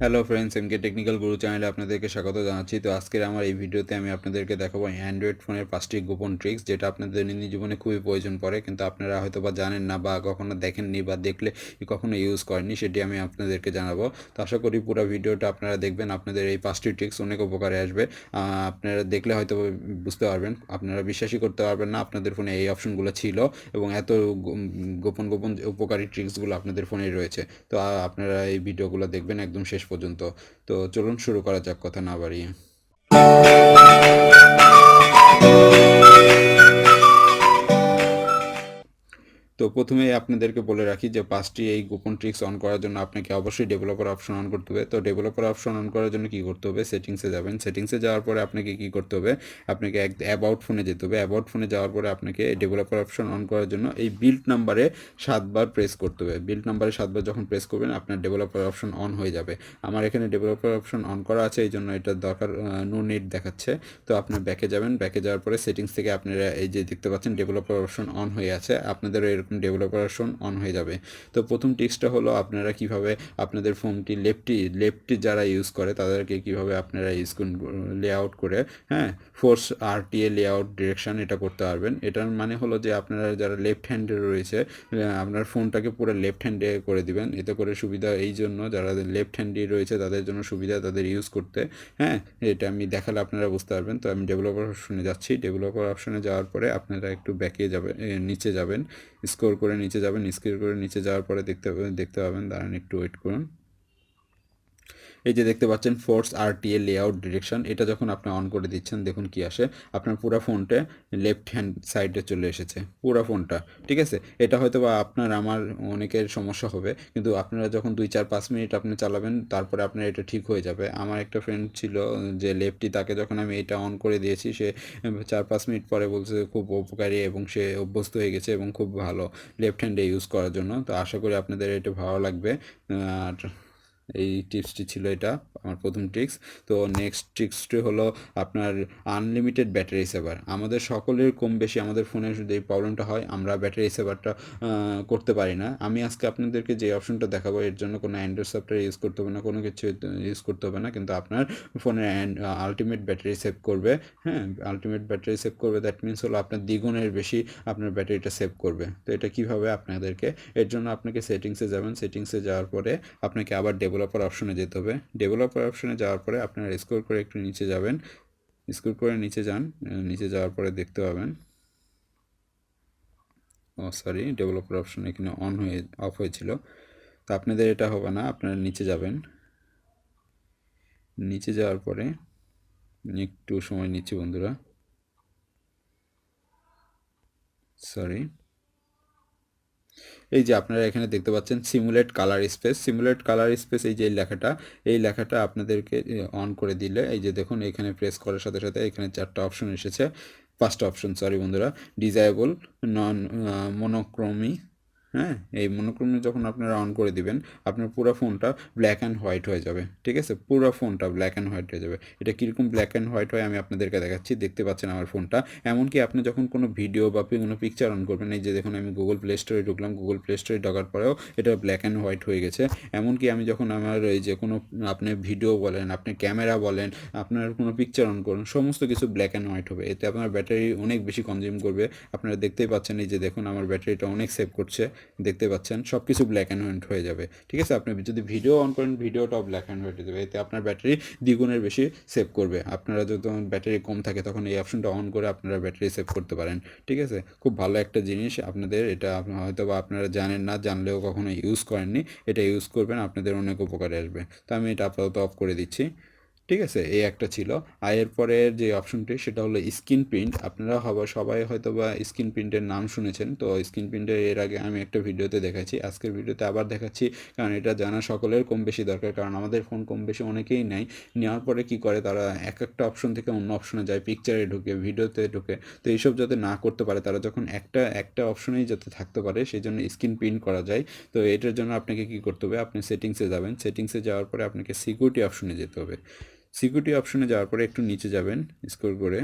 Hello friends এমকে technical গুরু চ্যানেলে আপনাদেরকে স্বাগত জানাচ্ছি। তো আজকের আমার এই ভিডিওতে আমি আপনাদেরকে দেখাবো অ্যান্ড্রয়েড ফোনের পাঁচটি গোপন ট্রিক্স যেটা আপনাদের দৈনন্দিন জীবনে খুবই প্রয়োজন পড়ে। কিন্তু আপনারা হয়তো বা জানেন না বা কখনো দেখেননি বা দেখলে কখনো ইউজ করেননি, সেটি আমি আপনাদেরকে জানাব। তো আশা করি পুরো ভিডিওটা আপনারা দেখবেন, আপনাদের এই পাঁচটি ট্রিক্স অনেক উপকারে আসবে। আপনারা দেখলে হয়তো বুঝতে পারবেন, আপনারা বিশ্বাসই করতে পারবেন না আপনাদের ফোনে এই অপশনগুলো ছিল এবং এত গোপন গোপন উপকারী ট্রিক্সগুলো আপনাদের ফোনে রয়েছে। তো আপনারা এই ভিডিওগুলো দেখবেন একদম শেষ পর্যন্ত। তো চলুন শুরু করা যাক কথা না বাড়িয়ে। তো প্রথমেই আপনাদেরকে বলে রাখি যে পাঁচটি এই গোপন ট্রিক্স অন করার জন্য আপনাকে অবশ্যই ডেভেলপার অপশন অন করতে হবে। তো ডেভেলপার অপশন অন করার জন্য কি করতে হবে? সেটিংসে যাবেন। সেটিংসে যাওয়ার পরে আপনাকে কি করতে হবে? আপনাকে এক অ্যাবাউট ফোনে যেতে হবে। অ্যাবাউট ফোনে যাওয়ার পরে আপনাকে ডেভেলপার অপশন অন করার জন্য এই বিল্ড নাম্বারে সাতবার প্রেস করতে হবে। বিল্ড নাম্বারে সাতবার যখন প্রেস করবেন, আপনার ডেভেলপার অপশন অন হয়ে যাবে। আমার এখানে ডেভেলপার অপশন অন করা আছে, এই জন্য এটা দরকার নো নেট দেখাচ্ছে। তো আপনার ব্যাকে যাবেন। ব্যাকে যাওয়ার পরে সেটিংস থেকে আপনারা এই যে দেখতে পাচ্ছেন ডেভেলপার অপশন অন হয়ে আছে। আপনাদের এরকম ডেভেলপার অপশন অন হয়ে যাবে। তো প্রথম টিক্সটা হলো আপনারা কীভাবে আপনাদের ফোনটি লেফটি লেফটি যারা ইউজ করে, তাদেরকে কীভাবে আপনারা ইউজ লেআউট করে হ্যাঁ force R T A layout direction এটা করতে পারবেন। এটার মানে হলো যে আপনারা যারা লেফট হ্যান্ডে রয়েছে আপনার ফোনটাকে পুরো লেফট হ্যান্ডে করে দিবেন। এতে করে সুবিধা এই জন্য যারা লেফট হ্যান্ডে রয়েছে, তাদের জন্য সুবিধা তাদের ইউজ করতে হ্যাঁ এটা আমি দেখালে আপনারা বুঝতে পারবেন। তো আমি ডেভেলপার অপশনে যাচ্ছি। ডেভেলপার অপশনে যাওয়ার পরে আপনারা একটু ব্যাকে যাবেন নিচে যাবেন। স্ক্রল করে নিচে যাবেন স্কোর করে নিচে যাওয়ার পরে দেখতে দেখতে পাবেন, দাঁড়ান একটু, ওয়েট করুন। এই যে দেখতে পাচ্ছেন force R T A layout direction এটা যখন আপনি অন করে দিচ্ছেন, দেখুন কি আসে। আপনার পুরো ফোনটা লেফট হ্যান্ড সাইডে চলে এসেছে, পুরো ফোনটা ঠিক আছে? এটা হয়তো বা আপনার, আমার অনেকের সমস্যা হবে, কিন্তু আপনারা যখন দুই চার পাঁচ মিনিট আপনি চালাবেন, তারপরে আপনার এটা ঠিক হয়ে যাবে। আমার একটা ফ্রেন্ড ছিল, যে লেফটি তাকে যখন আমি এটা অন করে দিয়েছি, সে চার পাঁচ মিনিট পরে বলছে, খুব উপকারী এবং সে অভ্যস্ত হয়ে গেছে এবং খুব ভালো লেফট হ্যান্ডে ইউজ করার জন্য। তো আশা করি আপনাদের এটা ভালো লাগবে। আর এই টিপসটি ছিল এটা, আমার প্রথম ট্রিক্স তো নেক্সট ট্রিক্সটি হলো আপনার আনলিমিটেড ব্যাটারি সেভার আমাদের সকলের কম বেশি আমাদের ফোনে যদি এই প্রবলেমটা হয়, আমরা ব্যাটারি সেভারটা করতে পারি না। আমি আজকে আপনাদেরকে যে অপশনটা দেখাবো, এর জন্য কোনো অ্যান্ড্রয়েড সফটওয়্যার ইউজ করতে হবে না, কোনো কিছু ইউজ করতে হবে না। কিন্তু আপনার ফোনের আলটিমেট ব্যাটারি সেভ করবে হ্যাঁ আলটিমেট ব্যাটারি সেভ করবে দ্যাট মিনস হলো আপনার দ্বিগুণের বেশি আপনার ব্যাটারিটা সেভ করবে। তো এটা কীভাবে আপনাদেরকে, এর জন্য আপনাকে সেটিংসে যাবেন। সেটিংসে যাওয়ার পরে আপনাকে আবার ডেভেলপার অপশনে যেতে হবে। ডেভেলপার অপশনে যাওয়ার পরে আপনারা স্কোর করে একটু নিচে যাবেন। স্কোর করে নিচে যান নিচে যাওয়ার পরে দেখতে পাবেন। ও সরি ডেভেলপার অপশন এখানে অন হয়ে অফ হয়েছিল। তো আপনাদের এটা হবে না, আপনারা নিচে যাবেন। নিচে যাওয়ার পরে একটু সময় নিচ্ছি বন্ধুরা। সরি এই যে আপনারা এখানে দেখতে পাচ্ছেন simulate colour space simulate colour space এই যে লেখাটা, এই লেখাটা আপনাদেরকে অন করে দিলে, এই যে দেখুন এখানে প্রেস করার সাথে সাথে এখানে চারটা অপশন এসেছে, পাঁচটা অপশন সরি বন্ধুরা ডিজায়েবল নন মনোক্রমি হ্যাঁ এই মনোক্রমে যখন আপনারা অন করে দিবেন, আপনার পুরো ফোনটা ব্ল্যাক অ্যান্ড হোয়াইট হয়ে যাবে, ঠিক আছে? পুরো ফোনটা ব্ল্যাক অ্যান্ড হোয়াইট হয়ে যাবে। এটা কীরকম ব্ল্যাক অ্যান্ড হোয়াইট হয় আমি আপনাদেরকে দেখাচ্ছি, দেখতে পাচ্ছেন আমার ফোনটা। এমনকি আপনি যখন কোনো ভিডিও বা কোনো পিকচার অন করবেন, এই যে দেখুন আমি গুগল প্লে স্টোরে ঢুকলাম গুগল প্লে স্টোরে ঢোকার পরেও এটা ব্ল্যাক অ্যান্ড হোয়াইট হয়ে গেছে। এমনকি আমি যখন আমার এই যে কোনো, আপনি ভিডিও বলেন, আপনি ক্যামেরা বলেন, আপনার কোনো পিকচার অন করুন, সমস্ত কিছু ব্ল্যাক অ্যান্ড হোয়াইট হবে। এতে আপনার ব্যাটারি অনেক বেশি কনজিউম করবে। আপনারা দেখতেই পাচ্ছেন এই যে দেখুন আমার ব্যাটারিটা অনেক সেভ করছে। দেখতে পাচ্ছেন সব কিছু ব্ল্যাক অ্যান্ড হোয়াইট হয়ে যাবে। ঠিক আছে? আপনি যদি ভিডিও অন করেন ভিডিওটাও ব্ল্যাক অ্যান্ড হোয়াইট হয়ে যাবে। এতে আপনার ব্যাটারি দ্বিগুণের বেশি সেভ করবে। আপনারা যখন ব্যাটারি কম থাকে, তখন এই অপশনটা অন করে আপনারা ব্যাটারি সেভ করতে পারেন। ঠিক আছে? খুব ভালো একটা জিনিস আপনাদের এটা হয়তো বা আপনারা জানেন না, জানলেও কখনো ইউজ করেননি। এটা ইউজ করবেন, আপনাদের অনেক উপকারে আসবে। তো আমি এটা আপাতত অফ করে দিচ্ছি। ঠিক আছে? এই একটা ছিল। আর এরপরের যে অপশনটি সেটা হলো স্ক্রিন প্রিন্ট আপনারা হবা, সবাই হয়তো বা স্ক্রিন প্রিন্টের নাম শুনেছেন। তো স্ক্রিন প্রিন্টের এর আগে আমি একটা ভিডিওতে দেখাচ্ছি। আজকের ভিডিওতে আবার দেখাচ্ছি, কারণ এটা জানা সকলের কম বেশি দরকার। কারণ আমাদের ফোন কম বেশি অনেকেই নেয়। নেওয়ার পরে কি করে? তারা এক একটা অপশন থেকে অন্য অপশনে যায় পিকচারে ঢুকে ভিডিওতে ঢুকে। তো এইসব যাতে না করতে পারে, তারা যখন একটা একটা অপশনেই যাতে থাকতে পারে, সেই জন্য স্ক্রিন প্রিন্ট করা যায়। তো এটার জন্য আপনাকে কি করতে হবে? আপনি সেটিংসে যাবেন। সেটিংসে যাওয়ার পরে আপনাকে সিকিউরিটি অপশনে যেতে হবে। সিকিউরিটি অপশনে যাওয়ার পরে একটু নিচে যাবেন স্কোর করে।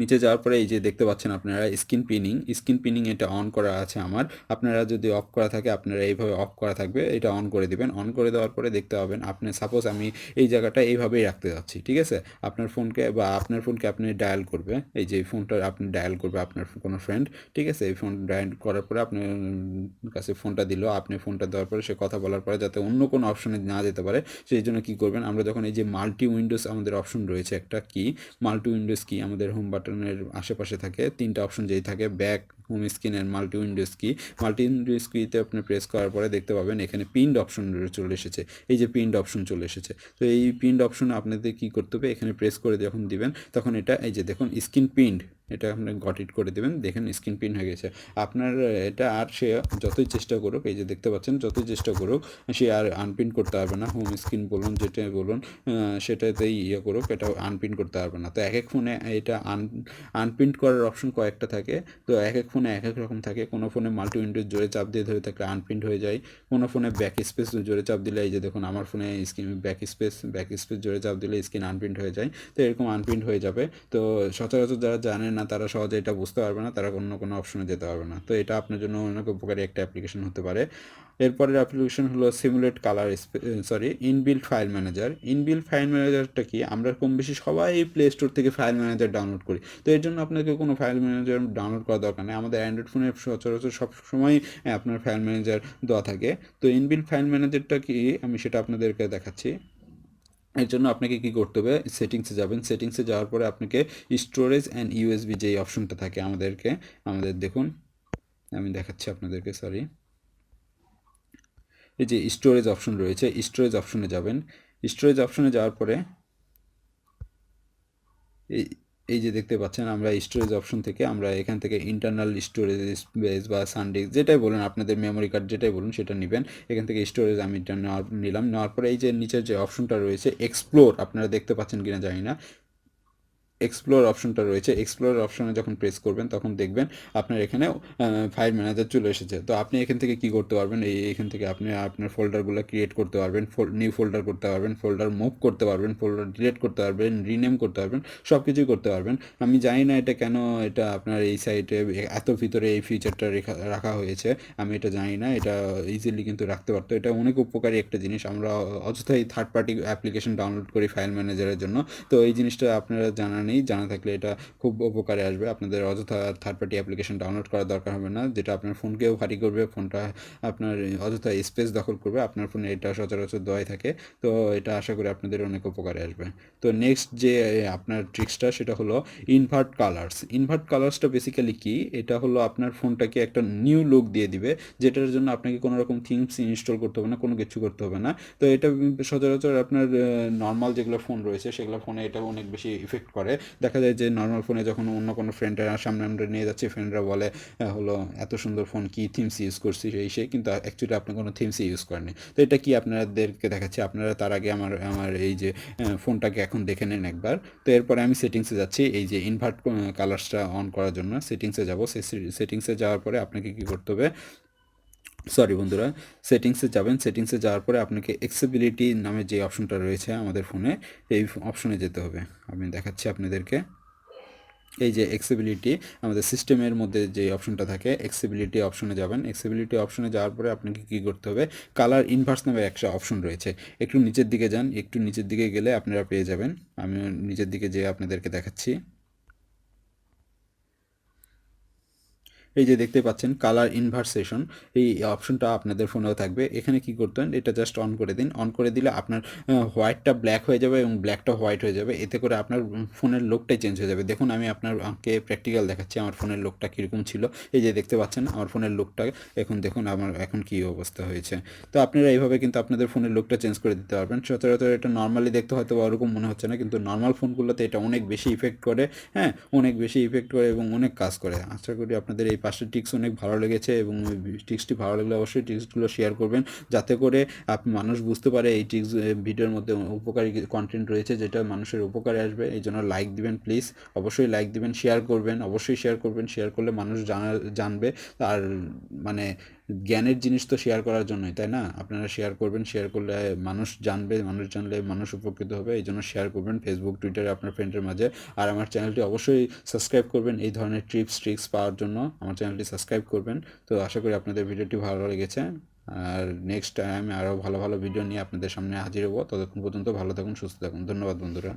নিচে যাওয়ার পরে এই যে দেখতে পাচ্ছেন আপনারা স্ক্রিন পিনিং স্ক্রিন পিনিং এটা অন করা আছে আমার। আপনারা যদি অফ করা থাকে, আপনারা এইভাবে অফ করা থাকবে, এটা অন করে দিবেন। অন করে দেওয়ার পরে দেখতে পাবেন, আপনি সাপোজ আমি এই জায়গাটা এইভাবেই রাখতে যাচ্ছি, ঠিক আছে? আপনার ফোনকে বা আপনার ফোনকে আপনি ডায়াল করবে, এই যে ফোনটা আপনি ডায়াল করবে আপনার কোনো ফ্রেন্ড ঠিক আছে? এই ফোন ডায়াল করার পরে আপনার কাছে ফোনটা দিল, আপনি ফোনটা দেওয়ার পরে সে কথা বলার পরে যাতে অন্য কোনো অপশনে না যেতে পারে, সেই জন্য কী করবেন, আমরা যখন এই যে মাল্টি উইন্ডোজ আমাদের অপশন রয়েছে একটা কি মাল্টি উইন্ডোজ কি আমাদের হোম বাটনের আশেপাশে থাকে তিনটা অপশন যেই থাকে ব্যাক হোম স্ক্রিনের multi windows key multi windows কিতে আপনি প্রেস করার পরে দেখতে পাবেন এখানে পিন্ড অপশন চলে এসেছে। এই যে পিন্ড অপশন চলে এসেছে। তো এই পিন্ড অপশনে আপনাদের কী করতে হবে? এখানে প্রেস করে যখন দিবেন, তখন এটা, এই যে দেখুন স্ক্রিন পিন্ড এটা আপনি গট ইট করে দেবেন। দেখেন স্ক্রিন পিন হয়ে গেছে। আপনার এটা আর সে যতই চেষ্টা করুক, এই যে দেখতে পাচ্ছেন, যতই চেষ্টা করুক, সে আর আনপ্রিন্ট করতে পারবে না। হোম স্ক্রিন বলুন, যেটা বলুন সেটাতেই ইয়ে করুক, এটা আনপ্রিন্ট করতে পারবে না। তো এক এক ফোনে এটা আন আনপ্রিন্ট করার অপশন কয়েকটা থাকে। তো এক এক ফোনে এক এক রকম থাকে। কোনো ফোনে মাল্টি উইন্ডোজ জোরে চাপ দিয়ে ধরে থাকলে আনপ্রিন্ট হয়ে যায়। কোনো ফোনে ব্যাক স্পেস জোরে চাপ দিলে এই যে দেখুন আমার ফোনে screen back space back space জোরে চাপ দিলে স্ক্রিন আনপ্রিন্ট হয়ে যায়। তো এরকম আনপ্রিন্ট হয়ে যাবে। তো সচরাচর যারা জানেন না তারা সহজে এটা বুঝতে পারবে না, তারা অন্য কোনো অপশনে যেতে পারবে না। তো এটা আপনার জন্য অনেক উপকারী একটা অ্যাপ্লিকেশন হতে পারে। এরপরের অ্যাপ্লিকেশন হলো simulate colour sorry inbuilt file manager inbuilt file ম্যানেজারটা কি? আমরা কম বেশি সবাই প্লে স্টোর থেকে ফাইল ম্যানেজার ডাউনলোড করি। তো এর জন্য আপনাকে কোনো ফাইল ম্যানেজার ডাউনলোড করা দরকার নেই। আমাদের অ্যান্ড্রয়েড ফোনে সচরাচর সবসময় আপনার ফাইল ম্যানেজার দেওয়া থাকে। তো ইনবিল্ট ফাইল ম্যানেজারটা কি? আমি সেটা আপনাদেরকে দেখাচ্ছি। এর জন্য আপনাকে কী করতে হবে? সেটিংসে যাবেন। সেটিংসে যাওয়ার পরে আপনাকে স্টোরেজ অ্যান্ড ইউএসবি যেই অপশনটা থাকে আমাদেরকে, আমাদের দেখুন। আমি দেখাচ্ছি আপনাদেরকে সরি এই যে স্টোরেজ অপশন রয়েছে স্টোরেজ অপশনে যাবেন। স্টোরেজ অপশনে যাওয়ার পরে এই যে দেখতে পাচ্ছেন, আমরা স্টোরেজ অপশন থেকে আমরা এখান থেকে ইন্টারনাল স্টোরেজ স্পেস বা সানডিস্ক যেটাই বলুন, আপনাদের মেমোরি কার্ড যেটাই বলুন, সেটা নেবেন। এখান থেকে স্টোরেজ আমি নেওয়ার নিলাম। নেওয়ার পরে এই যে নিচের যে অপশনটা রয়েছে এক্সপ্লোর আপনারা দেখতে পাচ্ছেন কিনা জানি না। এক্সপ্লোর অপশনটা রয়েছে। এক্সপ্লোর অপশনে যখন প্রেস করবেন, তখন দেখবেন আপনার এখানে ফাইল ম্যানেজার চলে এসেছে। তো আপনি এখান থেকে কি করতে পারবেন? এই এখান থেকে আপনি আপনার ফোল্ডারগুলো ক্রিয়েট করতে পারবেন নিউ ফোল্ডার করতে পারবেন ফোল্ডার মুভ করতে পারবেন ফোল্ডার ডিলিট করতে পারবেন রিনেম করতে পারবেন সব কিছুই করতে পারবেন। আমি জানি না এটা কেন এটা আপনার এই সাইটে এত ভিতরে এই ফিচারটা রাখা হয়েছে। আমি এটা জানি না, এটা ইজিলি কিন্তু রাখতে পারতো। এটা অনেক উপকারী একটা জিনিস। আমরা অযথাই থার্ড পার্টি অ্যাপ্লিকেশন ডাউনলোড করি ফাইল ম্যানেজারের জন্য। তো এই জিনিসটা আপনারা জানা নেই, জানা থাকলে এটা খুব উপকারে আসবে। আপনাদের অযথা থার্ড পার্টি অ্যাপ্লিকেশন ডাউনলোড করার দরকার হবে না, যেটা আপনার ফোনকেও ভারী করবে ফোনটা আপনার অযথা স্পেস দখল করবে, আপনার ফোনে এটা সচরাচর দেওয়াই থাকে। তো এটা আশা করি আপনাদের অনেক উপকারে আসবে। তো নেক্সট যে আপনার ট্রিক্সটা সেটা হলো ইনভার্ট কালার্স ইনভার্ট কালার্সটা বেসিক্যালি কি? এটা হলো আপনার ফোনটাকে একটা নিউ লুক দিয়ে দিবে, যেটার জন্য আপনাকে কোনো রকম থিমস ইনস্টল করতে হবে না, কোনো কিছু করতে হবে না। তো এটা সচরাচর আপনার নর্মাল যেগুলো ফোন রয়েছে, সেগুলো ফোনে এটা অনেক বেশি ইফেক্ট করে। দেখা যায় যে নর্মাল ফোনে যখন অন্য কোনো ফ্রেন্ডের সামনে আমরা নিয়ে যাচ্ছি ফ্রেন্ডরা বলে হলো এত সুন্দর ফোন কী থিমস ইউজ করছি সেই সে, কিন্তু অ্যাকচুয়ালি আপনি কোনো থিমস ইউজ করেনি তো এটা কি আপনাদেরকে দেখাচ্ছি? আপনারা তার আগে আমার আমার এই যে ফোনটাকে এখন দেখে নেন একবার। তো এরপরে আমি সেটিংসে যাচ্ছি, এই যে ইনভার্ট কালার্সটা অন করার জন্য। সেটিংসে যাব। সেটিংসে যাওয়ার পরে আপনাকে কী করতে হবে? সরি বন্ধুরা সেটিংসে যাবেন। সেটিংসে যাওয়ার পরে আপনাকে এক্সেবিলিটি নামে যে অপশনটা রয়েছে আমাদের ফোনে এই অপশনে যেতে হবে। আমি দেখাচ্ছি আপনাদেরকে। এই যে এক্সেবিলিটি আমাদের সিস্টেমের মধ্যে যে অপশনটা থাকে এক্সেবিলিটি অপশনে যাবেন। এক্সেবিলিটি অপশনে যাওয়ার পরে আপনাকে কী করতে হবে? কালার ইনভার্স নামে একটা অপশন রয়েছে। একটু নিচের দিকে যান। একটু নিচের দিকে গেলে আপনারা পেয়ে যাবেন। আমি নিচের দিকে যেয়ে আপনাদেরকে দেখাচ্ছি। এই যে দেখতে পাচ্ছেন কালার ইনভার্সেশন এই অপশনটা আপনাদের ফোনেও থাকবে। এখানে কি করতেন, এটা জাস্ট অন করে দিন। অন করে দিলে আপনার হোয়াইটটা ব্ল্যাক হয়ে যাবে এবং ব্ল্যাকটা হোয়াইট হয়ে যাবে। এতে করে আপনার ফোনের লোকটাই চেঞ্জ হয়ে যাবে। দেখুন, আমি আপনারকে প্র্যাকটিক্যাল দেখাচ্ছি, আমার ফোনের লোকটা কীরকম ছিল। এই যে দেখতে পাচ্ছেন, আমার ফোনের লোকটা এখন দেখুন আমার এখন কী অবস্থা হয়েছে। তো আপনারা এইভাবে কিন্তু আপনাদের ফোনের লোকটা চেঞ্জ করে দিতে পারবেন। সচরাচর এটা নর্মালি দেখতে হয়তো ওরকম মনে হচ্ছে না, কিন্তু নর্মাল ফোনগুলোতে এটা অনেক বেশি ইফেক্ট করে হ্যাঁ অনেক বেশি ইফেক্ট করে এবং অনেক কাজ করে। আশা করি আপনাদের এই পাঁচটি টিক্স অনেক ভালো লেগেছে এবং টিক্সটি ভালো লাগলে অবশ্যই টিক্সগুলো শেয়ার করবেন, যাতে করে আপনি মানুষ বুঝতে পারে এই টিক্স ভিডিওর মধ্যে উপকারী কন্টেন্ট রয়েছে যেটা মানুষের উপকারে আসবে, এই জন্য লাইক দিবেন প্লিজ অবশ্যই লাইক দিবেন শেয়ার করবেন, অবশ্যই শেয়ার করবেন শেয়ার করলে মানুষ জানা, জানবে, আর মানে জ্ঞানের জিনিস তো শেয়ার করার জন্যই, তাই না? আপনারা শেয়ার করবেন শেয়ার করলে মানুষ জানবে, মানুষ জানলে মানুষ উপকৃত হবে, এই জন্য শেয়ার করবেন ফেসবুক টুইটারে আপনার ফ্রেন্ডের মাঝে। আর আমার চ্যানেলটি অবশ্যই সাবস্ক্রাইব করবেন এই ধরনের ট্রিপস ট্রিক্স পাওয়ার জন্য। আমার চ্যানেলটি সাবস্ক্রাইব করবেন। তো আশা করি আপনাদের ভিডিওটি ভালো লেগেছে। আর নেক্সট টাইম আরও ভালো ভালো ভিডিও নিয়ে আপনাদের সামনে হাজির হব। ততক্ষণ পর্যন্ত ভালো থাকুন, সুস্থ থাকুন। ধন্যবাদ বন্ধুরা।